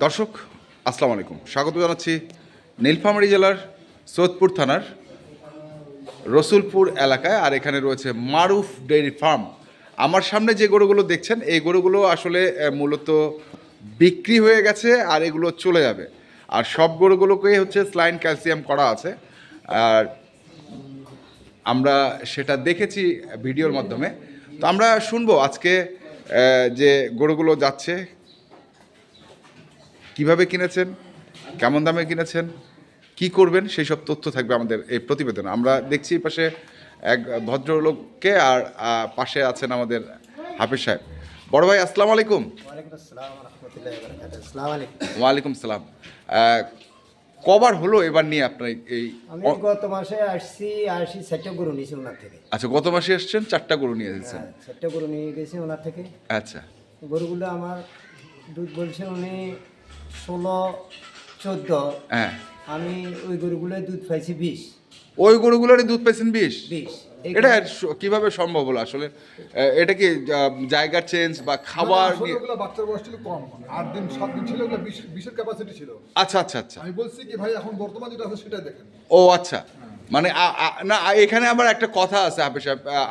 দর্শক, আসসালামু আলাইকুম। স্বাগত জানাচ্ছি নীলফামারী জেলার সৈয়দপুর থানার রসুলপুর এলাকায়, আর এখানে রয়েছে মারুফ ডেইরি ফার্ম। আমার সামনে যে গরুগুলো দেখছেন, এই গরুগুলো আসলে মূলত বিক্রি হয়ে গেছে আর এগুলো চলে যাবে। আর সব গরুগুলোকেই হচ্ছে স্লাইন ক্যালসিয়াম করা আছে। আর আমরা সেটা দেখেছি ভিডিওর মাধ্যমে। তো আমরা শুনব আজকে যে গরুগুলো যাচ্ছে কীভাবে কিনেছেন? কেমন দামে কিনেছেন? কি করবেন? সেই সব তথ্য থাকবে আমাদের এই প্রতিবেদন। আমরা দেখছি পাশে এক ভদ্রলোককে আর পাশে আছেন আমাদের হাফিজ সাহেব। বড় ভাই আসসালামু আলাইকুম। ওয়ালাইকুম সালাম। কবার হলো এবার নিয়ে আপনার এই গত মাসে আসছি আসি সেটটা গরু নিয়েছি ওনার থেকে। আচ্ছা গত মাসে এসছেন চারটা গরু নিয়ে এসেছেন। হ্যাঁ সেটটা গরু নিয়ে গেছি ওনার থেকে। আচ্ছা। গরুগুলো আমার দুধ বলছে উনি ষোলো চোদ্দ হ্যাঁ। আমি ওই গরুগুলোয় দুধ পাইছি বিশ। ওই গরুগুলোরই দুধ পেয়েছেন বিষ বিশ এটা কীভাবে সম্ভব হলো আসলে? এটা কি আহ, জায়গার চেঞ্জ বা খাবার বাচ্চার বয়স ছিল কম। আট দিন সাত দিন ছিল ওগুলো বিশের ক্যাপাসিটি ছিল। আচ্ছা আচ্ছা আচ্ছা। আমি বলছি কি ভাই এখন বর্তমান যেটা আছে সেটাই দেখেন। ও আচ্ছা। মানে না এখানে আবার একটা কথা আছে হাফিজ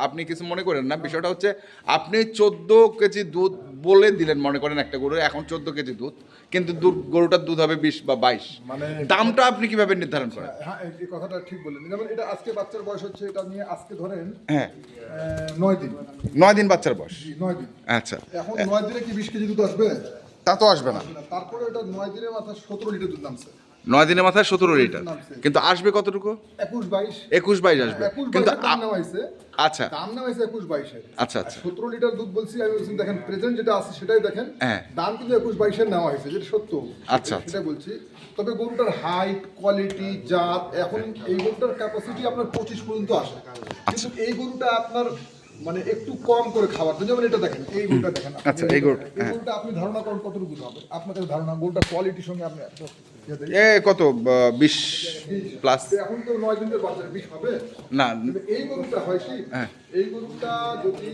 আপনি কিছু মনে করেন না? বিষয়টা হচ্ছে আপনি চোদ্দ কেজি দুধ বলে দিলেন মনে করেন একটা গরু এখন চোদ্দ কেজি দুধ কিন্তু গরুটার দুধ হবে বিশ বা বাইশ। মানে- দামটা আপনি কীভাবে নির্ধারণ করেন? হ্যাঁ এই- এই কথাটা ঠিক বললেন। যেমন এটা আজকে বাচ্চার বয়স হচ্ছে এটা নিয়ে আজকে ধরেন হ্যাঁ। নয় দিন। নয় দিন বাচ্চার বয়স। নয় দিন। আচ্ছা। এখন নয় দিনে কি বিশ কেজি দুধ আসবে? তা তো আসবে না। তারপরে এটা নয় দিনের মাথা সতেরো লিটার দুধ নামছে। নয় দিনের মাথায় সতেরো লিটার। কিন্তু আসবে কতটুকু? একুশ বাইশ। একুশ বাইশ আসবে। একুশ কিন্তু আচ্ছা। দাম নেওয়া হয়েছে একুশ বাইশের। আচ্ছা, আচ্ছা। সতেরো লিটার দুধ বলছি আমি বলছি দেখেন প্রেজেন্ট যেটা আছে সেটাই দেখেন। হ্যাঁ। দাম কিন্তু একুশ বাইশের নেওয়া হয়েছে যেটা সত্য। আচ্ছা, আচ্ছা। সেটা বলছি। তবে গরুটার হাইট কোয়ালিটি জাত এখন এই গরুটার ক্যাপাসিটি আপনার পঁচিশ পর্যন্ত আসে। আচ্ছা। কিন্তু এই গরুটা আপনার মানে একটু কম করে খাবার তো যেমন এটা দেখেন এই গরুটা দেখেন আচ্ছা, এই গরুটা, এই হ্যাঁ। আপনি ধারণা করেন কতটুকু হবে? আপনাদের ধারণা গরুটার কোয়ালিটির সঙ্গে আপনি ইয়ে এ কত? বা, বিশ প্লাস এখন তো নয় দিনের বাচ্চার বিষ হবে? না। এই গরুটা হয় কি? হ্যাঁ। এই গরুটা যদি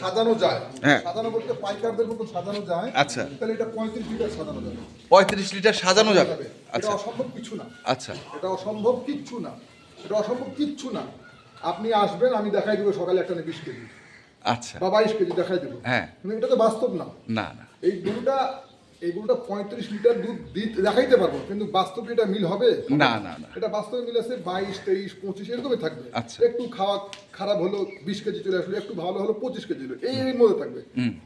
সাজানো যায় হ্যাঁ। সাজানো বলতে পাইকারদের মতো সাজানো যায় আচ্ছা। তাহলে এটা পঁয়ত্রিশ লিটার সাজানো যাবে। পঁয়ত্রিশ লিটার সাজানো যাবে? এটা আচ্ছা। অসম্ভব কিছু না। আচ্ছা। এটা অসম্ভব কিচ্ছু না। এটা অসম্ভব কিচ্ছু না। আপনি আসবেন আমি দেখাই দেবো সকালে একটা বিশ কেজি। আচ্ছা। বা বাইশ কেজি দেখাই দেবো। হ্যাঁ। এটা তো বাস্তব না। না না। এই গরুটা এই গরুটা পঁয়ত্রিশ লিটার দুধ দিতে দেখাইতে পারব কিন্তু বাস্তবে এটা মিল হবে? না না না। এটা বাস্তবে মিল আছে বাইশ তেইশ পঁচিশ এরকমই থাকবে। আচ্ছা। একটু খাওয়া খারাপ হলো বিশ কেজি চলে আসলো একটু ভালো হলো পঁচিশ কেজি হলো এই এর মধ্যে থাকবে।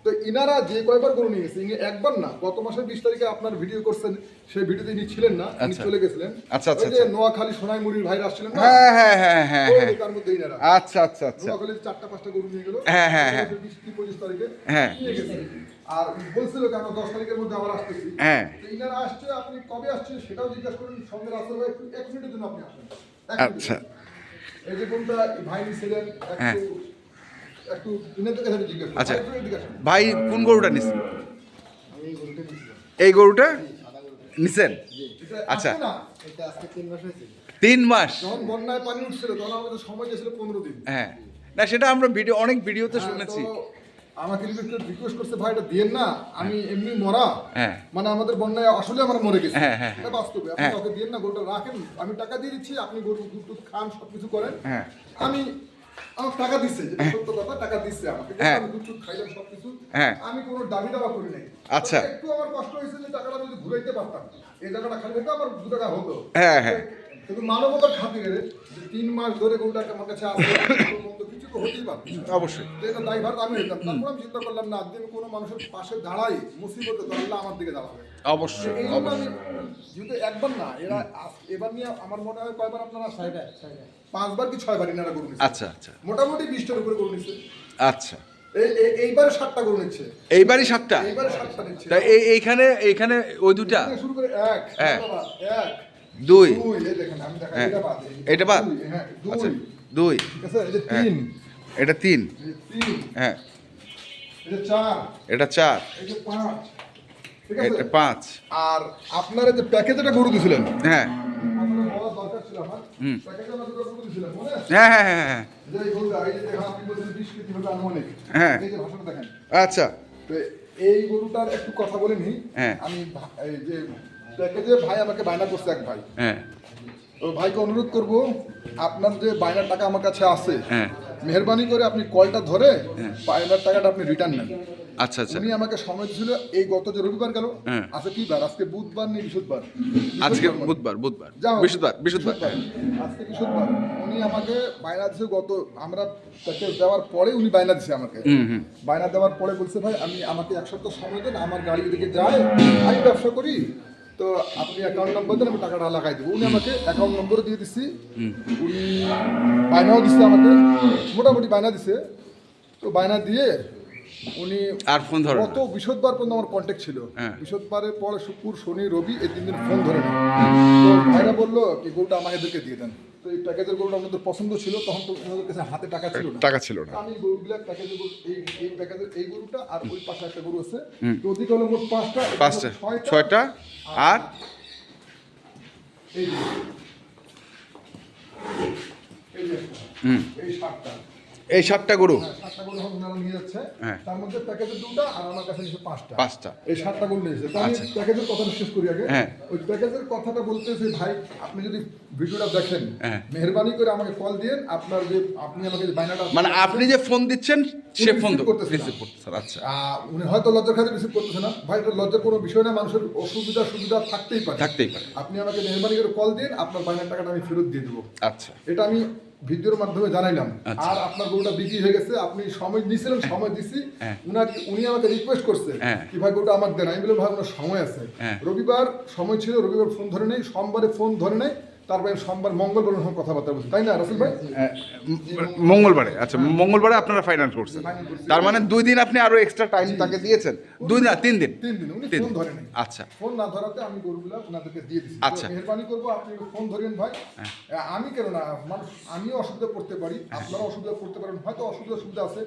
তো ইনারা যে কয়বার গরু নিয়ে গেছে ইনি একবার না গত মাসের বিশ তারিখে আপনার ভিডিও করছেন সেই ভিডিওতে ইনি ছিলেন না ইনি আচ্ছা। চলে গেছিলেন। আচ্ছা, আচ্ছা, যে আচ্ছা। নোয়াখালী সোনাইমুড়ির ভাইরা আসছিলেন না? হ্যাঁ হ্যাঁ হ্যাঁ হ্যাঁ হ্যাঁ। তার মধ্যে ইনারা। আচ্ছা আচ্ছা আচ্ছা। নোয়াখালীর চারটা পাঁচটা গরু নিয়ে গেল। হ্যাঁ, হ্যাঁ, হ্যাঁ। বিশ পঁচিশ তারিখে হ্যাঁ। আর বলছিল কেন দশ তারিখের মধ্যে আবার আসতেছি? হ্যাঁ। তো ইনারা আসছে আপনি কবে আসছে সেটাও জিজ্ঞাসা করেন সঙ্গে রাস্তা ভাই একটু এক মিনিটের জন্য আপনি আসেন। আচ্ছা। এই যে কোনটা ভাই নিছিলেন হ্যাঁ। একটু একটু ইনাদের কাছে জিজ্ঞাসা আচ্ছা। ভাই, কোন গরুটা নিছেন? এই গরুটা। নিছেন? আচ্ছা। আসছে না? এটা আজকে তিন মাস হয়েছে। তিন মাস? যখন বন্যায় পানি উঠছিল তখন আমাদের সময় গেছিল পনেরো দিন। হ্যাঁ। না সেটা আমরা ভিডিও অনেক ভিডিওতে হ্যাঁ, শুনেছি। আমাকে রিকোয়েস্ট করছে ভাই এটা দিয়েন না আমি এমনি মরা হ্যাঁ। মানে আমাদের বন্যায় আসলে আমরা মরে গেছি হ্যাঁ, হ্যাঁ, এটা বাস্তবে আপনি। ওকে দিয়েন না গরুটা রাখেন আমি টাকা দিয়ে দিচ্ছি আপনি গরু দুধ টুধ খান সবকিছু করেন। আমি আমার টাকা দিচ্ছে সত্য কথা টাকা দিচ্ছে আমাকে। আমি দুধ টুধ খাইলাম সবকিছু। আমি কোনো দাবি দাবা করি নাই আচ্ছা। একটু আমার কষ্ট হয়েছে যে টাকাটা যদি ঘুরাইতে পারতাম এই টাকাটা খালি হতো আমার দু টাকা হতো হ্যাঁ, হ্যাঁ। কিন্তু মানবতার খাতিরে তিন মাস ধরে গরুটা আমার কাছে আসবে তো হতেই পারত অবশ্যই। এটা দায়ভার আমি হইতাম। তারপর আমি চিন্তা করলাম না আজকে কোনো মানুষের পাশে দাঁড়াই মুসিবতে আল্লাহ আমার দিকে দাঁড়াবে অবশ্যই যেহেতু একবার না এরা আস- এবার নিয়ে আমার মনে হয় কয়বার আপনারা পাঁচবার কি ছয়বার ইনারা গরু আচ্ছা আচ্ছা। মোটামুটি বিশটার উপরে গরু নিচ্ছে আচ্ছা। এই- এই- এইবারে সাতটা গরু নিচ্ছে। এইবারই সাতটা? এইবারে সাতটা নিচ্ছে। তা এই এইখানে এইখানে ওই দুটা শুরু করে এক হ্যাঁ। এক। দুই। দুই এই দেখেন আমি দেখাই হ্যাঁ। এটা বাদ দুই, হ্যাঁ আচ্ছা দুই। দুই ঠিক আছে? এই যে হ্যাঁ। তিন। এটা তিন। হ্যাঁ। এটা চার। পাঁচ। ঠিক আছে? এটা পাঁচ। আর আপনারা যে প্যাকেজটা গরু দিছিলেন। হ্যাঁ। হ্যাঁ হ্যাঁ হ্যাঁ আচ্ছা। তো এই গরুটার একটু কথা বলে হ্যাঁ। আমি এই যে প্যাকেজে ভাই আমাকে বায়না করছে এক ভাই। হ্যাঁ। তো ভাইকে অনুরোধ করব আপনার যে বায়নার টাকা আমার কাছে আছে হ্যাঁ। মেহরবানি করে আপনি কলটা ধরে হ্যাঁ। বায়নার টাকাটা আপনি রিটার্ন নেন। আচ্ছা আচ্ছা। উনি আমাকে সময় দিয়েছিল এই গত যে রবিবার গেল। আজকে কি বার? আজকে বুধবার নেই বৃহস্পতিবার? আজকে বুধবার বুধবার। বৃহস্পতিবার বৃহস্পতিবার। আজকে বৃহস্পতিবার। উনি আমাকে বায়না দিছে গত আমরা তাকে দেওয়ার পরে উনি বায়না দিছে আমাকে। বায়না দেওয়ার পরে বলছে ভাই আমি আমাকে এক সপ্তাহ সময় দেন আমার গাড়ি ওদিকে যায় আমি ব্যবসা করি তো আপনি অ্যাকাউন্ট নম্বর দেন আমি টাকাটা লাগাই দেবো। উনি আমাকে অ্যাকাউন্ট নম্বরও দিয়ে দিচ্ছি উনি বায়নাও দিছে আমাকে। মোটামুটি বায়না দিছে। তো বায়না দিয়ে উনি আর ফোন ধরে কত বিশদবার পর্যন্ত আমার কন্ট্যাক্ট ছিল। বিশদবারের পর শুক্র শনি রবি এই তিন দিন ফোন ধরে না। তো ভাইরা বলল কি গরুটা আমাকে এদেরকে দিয়ে দেন। তো এই প্যাকেজের গরুটা আমাদের পছন্দ ছিল তখন তো ওনাদের কাছে হাতে টাকা ছিল না। টাকা ছিল না। আমি গরুগুলা প্যাকেজের গরু এই এই প্যাকেজের এই গরুটা আর ওই পাশে একটা গরু আছে। তো ওদিকে হলো মোট পাঁচটা পাঁচটা। ছয়টা, আর এই। হুম। এই সাতটা। এই সাতটা গরু। হ্যাঁ, সাতটা গরু এখন ওনারা নিয়ে যাচ্ছে। হ্যাঁ। তার মধ্যে প্যাকেজের দুটা আর আমার কাছে পাঁচটা। পাঁচটা। এই সাতটা গরু নিয়েছে আমি আচ্ছা। প্যাকেজের কথাটা শেষ করি আগে। হ্যাঁ। ওই প্যাকেজের কথাটা বলতেছে ভাই আপনি যদি ভিডিওটা দেখেন। মেহরবানি করে আমাকে কল দিন আপনার যে আপনি আমাকে মানে আপনি যে ফোন দিচ্ছেন সে ফোন করতেছে আচ্ছা। উনি হয়তো লজ্জার খাতে রিসিভ করতেছে না। ভাই এটা লজ্জার কোনো বিষয় না মানুষের অসুবিধা সুবিধা থাকতেই পারে। থাকতেই পারে। আপনি আমাকে মেহরবানি করে কল দিন আপনার বাইনার টাকাটা আমি ফেরত দিয়ে দেবো। আচ্ছা। এটা আমি ভিডিওর মাধ্যমে জানাইলাম আচ্ছা। আর আপনার গরুটা বিক্রি হয়ে গেছে আপনি সময় দিয়েছিলেন সময় দিছি হ্যাঁ। উনাকে উনি আমাকে রিকোয়েস্ট করছে হ্যাঁ। কি ভাই গরুটা আমাকে দেন আমি বললাম ভাই ওনার সময় আছে হ্যাঁ। রবিবার সময় ছিল রবিবার ফোন ধরে নেই সোমবারে ফোন ধরে নেই তারপরে সোমবার মঙ্গলবার ওনার কথাবার্তা বলছি তাই না রাসেল ভাই? মঙ্গলবারে আচ্ছা মঙ্গলবারে আপনারা ফাইনান্স করছেন। তার মানে দুই দিন আপনি আরও এক্সট্রা টাইম তাকে দিয়েছেন। দুই না তিন দিন। তিন দিন উনি ফোন দিন। ধরে নেই আচ্ছা। ফোন না ধরাতে আমি গরুগুলা ওনাদেরকে দিয়ে দিচ্ছি আচ্ছা। হ্যাঁ। মেহরবানি করব আপনি ফোন ধরেন ভাই। আমি কেন না মানুষ আমিও অসুবিধা পড়তে পারি। আপনারাও অসুবিধা পড়তে পারেন। হয়তো অসুবিধা সুবিধা আছে।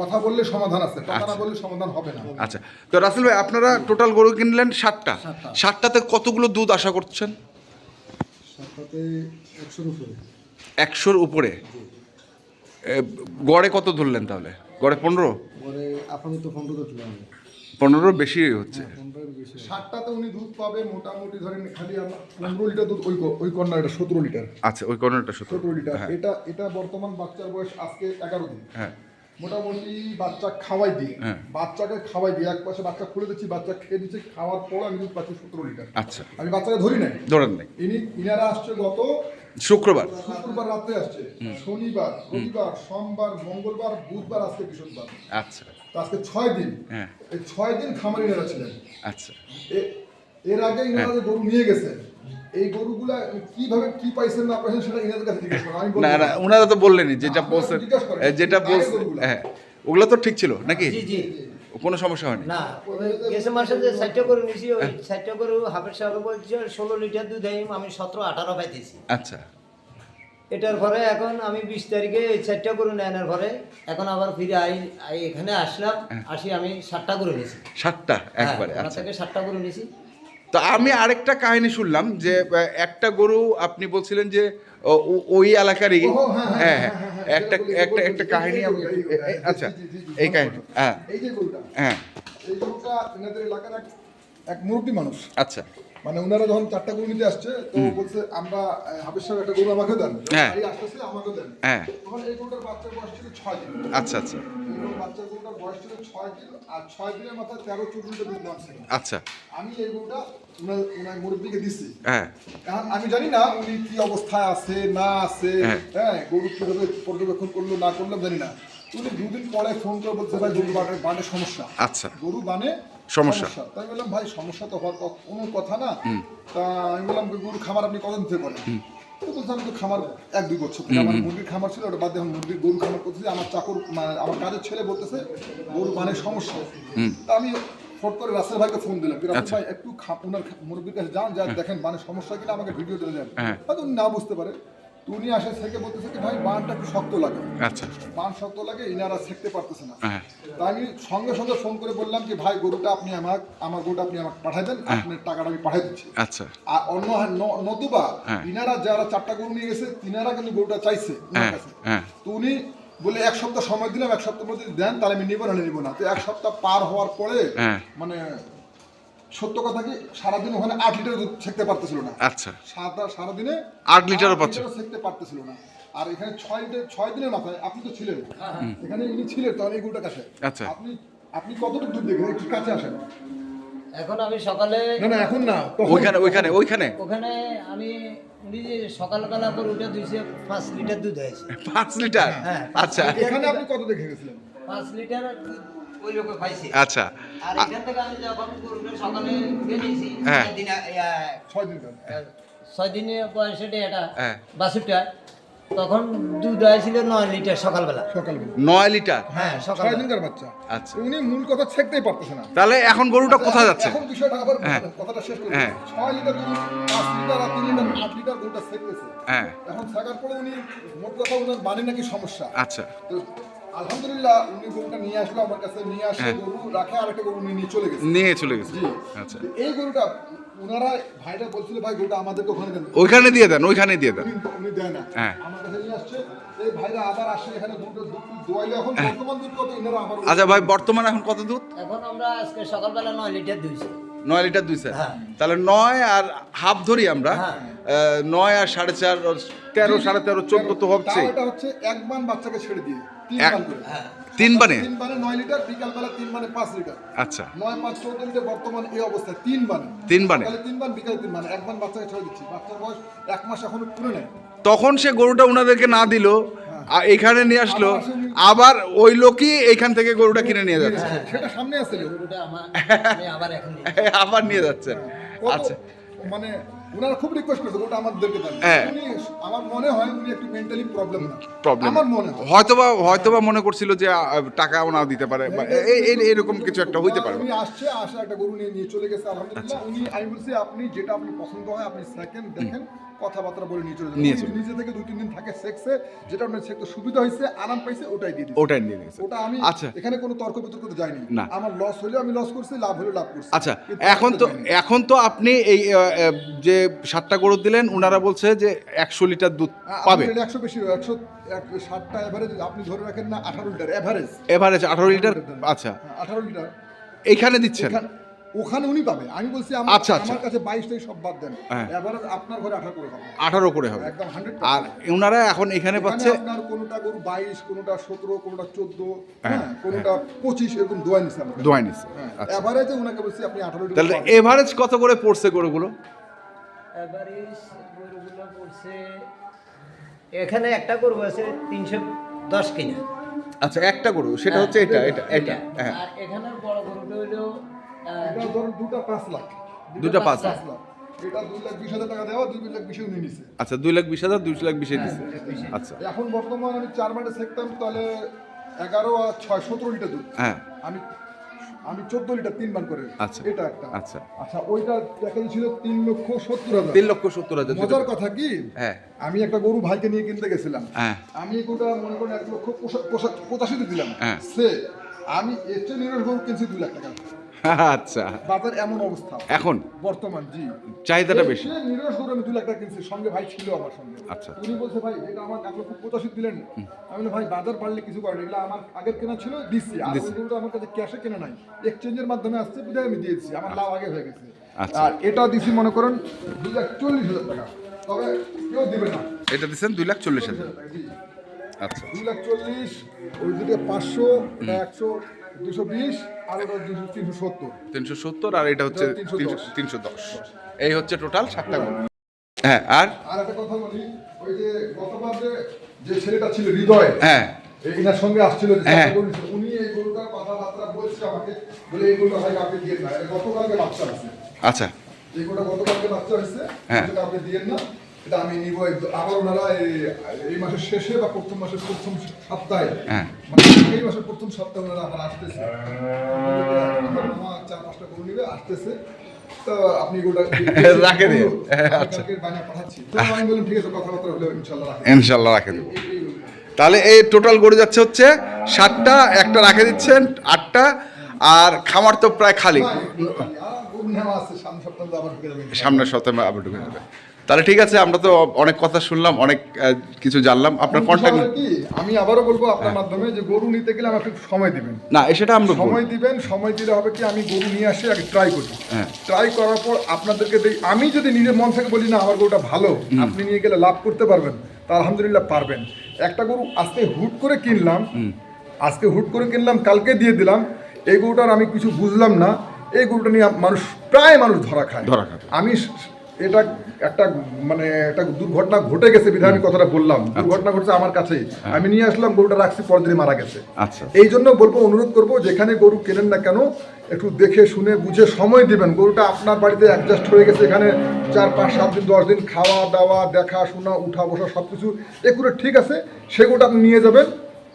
কথা বললে সমাধান আছে কথা না বললে সমাধান হবে না। আচ্ছা। তো রাসেল ভাই আপনারা টোটাল গরু কিনলেন সাতটা। সাতটাতে কতগুলো দুধ আশা করছেন? একশোর উপরে। একশোর উপরে? গড়ে কত ধরলেন তাহলে? গড়ে পনেরো? পরে আপাতত পনেরো বেশি হচ্ছে। ষাটটাতে উনি দুধ পাবে মোটামুটি ধরেন খালি আমার পনেরো লিটার দুধ ওই ওই সতেরো লিটার। আচ্ছা ওই কর্নারটা সতেরো লিটার। হ্যাঁ। এটা এটা বর্তমান বাচ্চার বয়স আজকে এগারো দিন। হ্যাঁ। মোটামুটি বাচ্চা খাওয়াই দিয়ে হ্যাঁ। বাচ্চাকে খাওয়াই দিয়ে এক পাশে বাচ্চা খুলে দিচ্ছি বাচ্চা খেয়ে দিচ্ছে খাওয়ার পর আমি দুধ পাচ্ছি সতেরো লিটার। আচ্ছা। আমি বাচ্চাকে ধরি নাই? ধরেন নাই। ইনি ইনারা আসছে গত শুক্রবার। শুক্রবার রাতে আসছে। শনিবার রবিবার সোমবার মঙ্গলবার বুধবার আজকে বৃহস্পতিবার। আচ্ছা। তো আজকে ছয় দিন। হ্যাঁ। এই ছয় দিন খামারি ইনারা ছিলেন। আচ্ছা। এর আগে ইনারা যে গরু নিয়ে গেছেন এই গরুগুলা কীভাবে কি পাইছেন না পাইছেন সেটা ইনাদের কাছে জিজ্ঞেস করুন। না না। ওনারা তো বললেনই যেটা আপনারা বলছেন যেটা বলছেন হ্যাঁ ওগুলো তো ঠিক ছিল নাকি? জি জি। কোনো সমস্যা হয়নি? না গেছে মাসে যে সাইটটা করে নিছি ওই সাইটটা করে হাফের সাহেব বলছে ষোলো লিটার দুধ আমি সতেরো আঠারো পাইতেছি। আচ্ছা। এটার পরে এখন আমি বিশ তারিখে সাইটটা করে নেওয়ার পরে এখন আবার ফিরে আই আই এখানে আসলাম আসি আমি সাতটা করে নিছি। সাতটা একবারে হ্যাঁ, আচ্ছা। সাতটা করে নিছি। তো আমি আরেকটা কাহিনী শুনলাম যে একটা গরু আপনি বলছিলেন যে ওই এলাকারই। হ্যাঁ, হ্যাঁ হ্যাঁ, হ্যাঁ হ্যাঁ, একটা একটা একটা কাহিনী আচ্ছা এই কাহিনী হ্যাঁ। এই যে গরুটা হ্যাঁ। এক মুরব্বী মানুষ। আচ্ছা। মানে ওনারা যখন চারটা গরু নিতে আসছে তো বলছে আমরা আহ, সাহেব একটা গরু আমাকে দেন। হ্যাঁ। এই আসতেছে আমাকে দেন। হ্যাঁ। তখন এই গরুটার বাচ্চার বয়স ছিল ছয় দিন। আচ্ছা আচ্ছা। বাচ্চার গরুটার বয়স ছিল ছয় দিন আর ছয় দিনের মাথায় তেরো চোদ্দ লিটার দুধ আচ্ছা। আমি এই গরুটা উনার উনার মুরব্বীকে দিছি। হ্যাঁ। আমি জানি না উনি কি অবস্থায় আছে না আছে হ্যাঁ। হ্যাঁ গরু কীভাবে পর্যবেক্ষণ করল না করল জানি না। উনি দুদিন পরে ফোন করে বলছে ভাই গরু বানে বানে সমস্যা। আচ্ছা। গরু বানে সমস্যা। তাই বললাম ভাই সমস্যা তো হওয়ার কোনো কথা না। তা আমি বললাম গরু খামার আপনি কতদিন থেকে করেন? আমি তো খামার এক দুই বছর আমার মুরগির খামার ছিল ওটা বাদ দিয়ে মুরগির গরু খামার করতেছি। আমার চাকর মানে আমার কাজের ছেলে বলতেছে গরু বানে সমস্যা। তা আমি ফট করে রাসেল ভাইকে ফোন দিলাম রাসেল আচ্ছা। ভাই একটু ওনার খা- কাছে যান যা দেখেন মানে সমস্যা কিনা আমাকে ভিডিও দিয়ে দেন। হ্যাঁ। হয়তো না বুঝতে পারে। উনি আসে থেকে বলতেছে কি ভাই বানটা একটু শক্ত লাগে। আচ্ছা। বান শক্ত লাগে ইনারা পারতেছে না। হ্যাঁ। তা আমি সঙ্গে সঙ্গে ফোন করে বললাম ভাই গরুটা আপনি আমার আমার গরুটা আপনি আমাকে পাঠাই দেন আপনার টাকাটা আমি পাঠাই দিচ্ছি। আচ্ছা। আর অন্য হা- নতুবা হ্যাঁ। ইনারা যারা চারটা গরু নিয়ে গেছে তিনারা কিন্তু গরুটা চাইছে হ্যাঁ হ্যাঁ। তো উনি বলে এক সপ্তাহ সময় দিলাম এক সপ্তাহ মধ্যে যদি দেন তাহলে আমি নিবো না নিবো না। তো এক সপ্তাহ পার হওয়ার পরে হ্যাঁ। মানে সত্য কথা কি সারাদিন ওখানে আট লিটার দুধ ছেঁকতে পারতেছিল না। আচ্ছা। সারা সারাদিনে আট লিটারও পাচ্ছে। ছেঁকতে পারতেছিল না। আর এখানে ছয় লিটার ছয় দিনের মাথায় আপনি তো ছিলেন। এখানে ইনি ছিলেন তখন এই গরুটা কাছে। আচ্ছা। আপনি আপনি কতটুকু দুধ দেখেন? একটু কাছে আসেন। এখন আমি সকালে না না এখন না ওইখানে ওইখানে ওইখানে? ওখানে আমি উনি যে সকালবেলা করে উঠে দুইশো পাঁচ লিটার দুধ হয়েছে। পাঁচ লিটার? হ্যাঁ। আচ্ছা। এখানে আপনি কত দেখে গেছিলেন পাঁচ লিটার ওই লোকে পাইছে। আচ্ছা। সকালে হ্যাঁ। ছয় দিন ধরে। ছয় দিনের বয়সে এটা হ্যাঁ। তখন দুধ হয়েছিল নয় লিটার সকালবেলা। সকালবেলা। নয় লিটার? হ্যাঁ ছয় সকালবেলা। দিনকার বাচ্চা। আচ্ছা। উনি মূল কথা ছেঁকতেই পারতেছে না। তাহলে এখন গরুটা কোথায় যাচ্ছে? এখন বিষয়টা আবার হ্যাঁ। কথাটা শেষ করি হ্যাঁ। ছয় লিটার দুধ পাঁচ লিটার আর তিন লিটার আট লিটার গরুটা ছেঁকতেছে। হ্যাঁ। এখন থাকার পরে উনি মোট কথা ওনার বাড়ি নাকি সমস্যা। আচ্ছা। তো আলহামদুলিল্লাহ উনি গরুটা নিয়ে আসলো আমার কাছে নিয়ে আসে হ্যাঁ। গরু রাখে আর একটা গরু নিয়ে চলে গেছে। নিয়ে চলে গেছে। আচ্ছা। এই গরুটা ওনারা ভাইরা বলছিল ভাই গরুটা আমাদেরকে ওখানে দেন। ওইখানে দিয়ে দেন ওইখানে দিয়ে দেন। উনি- দেয় না। হ্যাঁ। আমার কাছে নিয়ে আসছে এই ভাইরা আবার আসে এখানে দুটো দুধ দোয়াইলে এখন বর্তমান দুধ কত? আবার আচ্ছা ভাই বর্তমানে এখন কত দুধ? এখন আমরা আজকে সকালবেলা নয় লিটার দুইছি নয় লিটার দুই স্যার। হ্যাঁ। তাহলে নয় আর হাফ ধরি আমরা। হ্যাঁ। নয় আর সাড়ে চার তেরো সাড়ে তেরো চোদ্দ তো হচ্ছে হচ্ছে এক বান বাচ্চাকে ছেড়ে দিয়ে তিন বান হ্যাঁ। তিন বানে? তিন বানে নয় লিটার বিকাল বেলা তিন বানে পাঁচ লিটার। আচ্ছা। নয় পাঁচ চোদ্দ লিটার বর্তমান এই অবস্থায় তিন বানে। তিন বানে? তিন বান বিকালে তিন বান। এক বান বাচ্চাকে ছেড়ে দিচ্ছি। বাচ্চার বয়স এক মাস এখনও পুরো নেই। তখন সে গরুটা ওনাদেরকে না দিল আর এখানে নিয়ে আসলো। আবার ওই লোকই এইখান থেকে গরুটা কিনে নিয়ে যাচ্ছে। সেটা সামনে আসছে গরুটা আমার আবার এখন আবার নিয়ে যাচ্ছে। আচ্ছা। মানে ওনারা খুব রিকোয়েস্ট করছে ওটা আমাদেরকে দেন। হ্যাঁ। আমার মনে হয় উনি একটু মেন্টালি প্রবলেম না। প্রবলেম আমার মনে হয়। হয়তোবা হয়তোবা মনে করছিল যে আহ, টাকাও দিতে পারে এই- এই- এরকম কিছু একটা হইতে পারে। উনি আসছে আসে একটা গরু নিয়ে নিয়ে চলে গেছে। আলহামদুলিল্লাহ আচ্ছা। উনি আমি বলছি আপনি যেটা আপনি পছন্দ হয় আপনি সেকেন্ড দেখেন। কথাবার্তা বলে নিয়ে চলে নিয়ে চলে নিজে থেকে দুই তিন দিন থাকে সেক্সে যেটা আপনার সেক্সে সুবিধা হয়েছে আরাম পাইছে ওটাই দিয়ে দিচ্ছে ওটাই নিয়ে নিয়েছে ওটা আমি আচ্ছা। এখানে কোনো তর্ক বিতর্ক যাইনি না। আমার লস হলে আমি লস করছি লাভ হলে লাভ করছি। আচ্ছা এখন তো এখন তো আপনি এই যে সাতটা গরু দিলেন ওনারা বলছে যে একশো লিটার দুধ পাবে। একশো বেশি একশো ষাটটা এভারেজ আপনি ধরে রাখেন না আঠারো লিটার এভারেজ এভারেজ আঠারো লিটার আচ্ছা। আঠারো লিটার। এইখানে দিচ্ছেন? এখান- ওখানে উনি পাবে। আমি বলছি আচ্ছা, আচ্ছা। আমার কাছে বাইশ টাই সব বাদ দেন। হ্যাঁ। এভারেজ আপনার ঘরে আঠারো করে হবে। আঠারো করে হবে। একদম হান্ড্রেড আর ওনারা এখন এখানে পাচ্ছে আপনার কোনোটা গরু বাইশ কোনোটা সতেরো কোনোটা চোদ্দ হ্যাঁ কোনোটা পঁচিশ এরকম দোয়া নিচ্ছে আমার। দোয়াই নিচ্ছে হ্যাঁ আচ্ছা। এভারেজে ওনাকে বলছি আপনি আঠারো তাহলে এভারেজ কত করে পড়ছে গরুগুলো? এভারেজ গরুগুলো পড়ছে এখানে একটা গরু আছে তিনশো দশ কিনা আচ্ছা একটা গরু সেটা হচ্ছে এটা এটা এটা হ্যাঁ। আর এখানের বড় গরুটা এটা ধরুন দুটা পাঁচ লাখ। দুটা পাঁচ লাখ। এটা দুই লাখ বিশ হাজার টাকা দেওয়া দুই লাখ বিশে উনি নিছে। আচ্ছা দুই লাখ বিশ হাজার দুই লাখ বিশে দিচ্ছে আচ্ছা। এখন বর্তমান আমি চার মাঠে সেকতাম তাহলে এগারো আর ছয় সতেরো লিটার দুধ। হ্যাঁ। আমি আমি চোদ্দ লিটার তিন বার করে। আচ্ছা। এটা একটা। আচ্ছা। আচ্ছা ওইটা প্যাকেজ ছিল তিন লক্ষ সত্তর হাজার। তিন লক্ষ সত্তর হাজার মজার কথা কি? হ্যাঁ। আমি একটা গরু ভাইকে নিয়ে কিনতে গেছিলাম। হ্যাঁ। আমি গরুটা মনে করেন এক লক্ষ পঁচা- পঁচা- পঁচাশিতে দিলাম। হ্যাঁ। সে আমি এর চেয়ে নিরস গরু কিনছি দুই লাখ টাকা। আচ্ছা। বাজার এমন অবস্থা। এখন? বর্তমান জি। চাহিদাটা বেশি। নিরস গরু আমি দুই লাখ টাকা কিনছি সঙ্গে ভাই ছিল আমার সঙ্গে। আচ্ছা। উনি বলছে ভাই এটা আমার এক লক্ষ পঁচাশি দিলেন আমি বলি ভাই বাজার বাড়লে কিছু করেন এগুলো আমার আগের কেনা ছিল দিচ্ছি আর গরুটা আমার কাছে ক্যাশে কেনা নাই। এক্সচেঞ্জের মাধ্যমে আসছে বিধায় আমি দিয়েছি। আমার লাভ আগে হয়ে গেছে। আচ্ছা। আর এটা দিছি মনে করেন দুই লাখ চল্লিশ হাজার টাকা। তবে কেউ দিবে না। এটা দিচ্ছেন দুই লাখ চল্লিশ হাজার। আচ্ছা। দুই লাখ চল্লিশ ওই দিকে পাঁচশো একশো দুশো বিশ আর ওটা দুশো তিনশো সত্তর। তিনশো সত্তর আর এটা হচ্ছে তিনশো দশ। এই হচ্ছে টোটাল সাতটা গরু হ্যাঁ আর? আর একটা কথা বলি ওই যে গতবার যে যে ছেলেটা ছিল হৃদয় হ্যাঁ। এই সঙ্গে আসছিল যে হ্যাঁ। উনি এই গরুটার কথাবার্তা বলছে আমাকে বলে এই গরুটা ভাই আপনি দিয়ে না। এটা গতকালকে বাচ্চা আছে আচ্ছা। এই গরুটা গতকালকে বাচ্চা হয়েছে হ্যাঁ। আপনি দিয়ে না। এটা আমি নিব আবার ওনারা এই মাসের শেষে বা প্রথম মাসের প্রথম সপ্তাহে হ্যাঁ। মানে এই মাসের প্রথম সপ্তাহে ওনারা আবার আসতেছে চার পাঁচটা গরু নিবে আসতেছে তো আপনি রাখে দিন। আচ্ছা। পাঠাচ্ছি তো আমি বললাম ঠিক আছে কথাবার্তা হলে ইনশাল্লাহ রাখি ইনশাল্লাহ রাখে দেবো। তাহলে এই টোটাল গড়ে যাচ্ছে হচ্ছে সাতটা একটা রাখে দিচ্ছেন আটটা আর খামার তো প্রায় খালি সামনের সপ্তাহে আবার ঢুকে যাবে তাহলে ঠিক আছে আমরা তো অনেক কথা শুনলাম অনেক কিছু জানলাম। আপনার কন্ট্যাক্ট কি? আমি আবারও বলব আপনার মাধ্যমে যে গরু নিতে গেলে আমাকে একটু সময় দিবেন। না সেটা আমরা সময় দিবেন সময় দিলে হবে কি আমি গরু নিয়ে আসি আগে ট্রাই করি। হ্যাঁ। ট্রাই করার পর আপনাদেরকে দেই আমি যদি নিজের মন থেকে বলি না আমার গরুটা ভালো আপনি নিয়ে গেলে লাভ করতে পারবেন তা আলহামদুলিল্লাহ পারবেন। একটা গরু আজকে হুট করে কিনলাম আজকে হুট করে কিনলাম কালকে দিয়ে দিলাম এই গরুটার আমি কিছু বুঝলাম না এই গরুটা নিয়ে মানুষ প্রায় মানুষ ধরা খায়। ধরা খায়। আমি এটা একটা মানে একটা দুর্ঘটনা ঘটে গেছে বিধায় আমি কথাটা বললাম। দুর্ঘটনা ঘটছে আমার কাছেই। আমি নিয়ে আসলাম গরুটা রাখছি পরের দিনই মারা গেছে। আচ্ছা। এই জন্য বলব অনুরোধ করব যেখানে গরু কেনেন না কেন একটু দেখে শুনে বুঝে সময় দিবেন। গরুটা আপনার বাড়িতে অ্যাডজাস্ট হয়ে গেছে এখানে চার পাঁচ সাত দিন দশ দিন খাওয়া দাওয়া দেখা শোনা উঠা বসা সব কিছু এগুলো ঠিক আছে। সে গরুটা আপনি নিয়ে যাবেন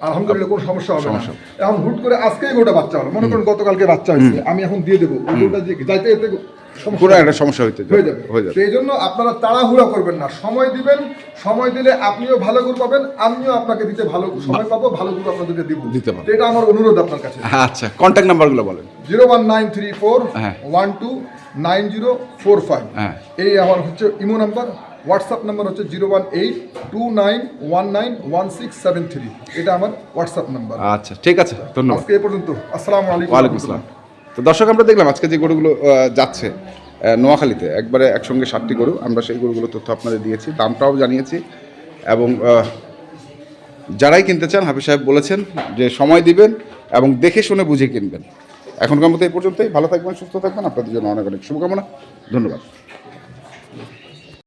আলহামদুলিল্লাহ কোনো সমস্যা হবে না। এখন হুট করে আজকেই গোটা বাচ্চা হলো। মনে করেন গতকালকে বাচ্চা হয়েছে। আমি এখন দিয়ে দেবো। গরুটা যাইতে যেতে কোনো একটা সমস্যা হইতে হয়ে যাবে। হয়ে যাবে। সেই জন্য আপনারা তাড়াহুড়া করবেন না। সময় দিবেন সময় দিলে আপনিও ভালো গুরু পাবেন আমিও আপনাকে দিতে ভালো সময় পাবো ভালো গুরু আপনাদেরকে দিব। দিতে পারব। এটা আমার অনুরোধ আপনার কাছে। আচ্ছা কন্ট্যাক্ট নাম্বারগুলো বলেন। Zero one nine three four হ্যাঁ। One two nine zero four five. হ্যাঁ। এই আমার হচ্ছে ইমো নাম্বার। হোয়াটসঅ্যাপ নাম্বার হচ্ছে zero one eight two nine one nine one six seven three. এটা আমার হোয়াটসঅ্যাপ নাম্বার। আচ্ছা ঠিক আছে ধন্যবাদ। আজকে এ পর্যন্ত। আসসালামু আলাইকুম। ওয়ালাইকুম আসসালাম। তো দর্শক, আমরা দেখলাম আজকে যে গরুগুলো যাচ্ছে নোয়াখালীতে, একবারে একসঙ্গে সাতটি গরু, আমরা সেই গরুগুলো তথ্য আপনাদের দিয়েছি, দামটাও জানিয়েছি এবং যারাই কিনতে চান, হাফিজ সাহেব বলেছেন যে সময় দিবেন এবং দেখে শুনে বুঝে কিনবেন। এখনকার মতো এই পর্যন্তই, ভালো থাকবেন, সুস্থ থাকবেন, আপনাদের জন্য অনেক অনেক শুভকামনা, ধন্যবাদ।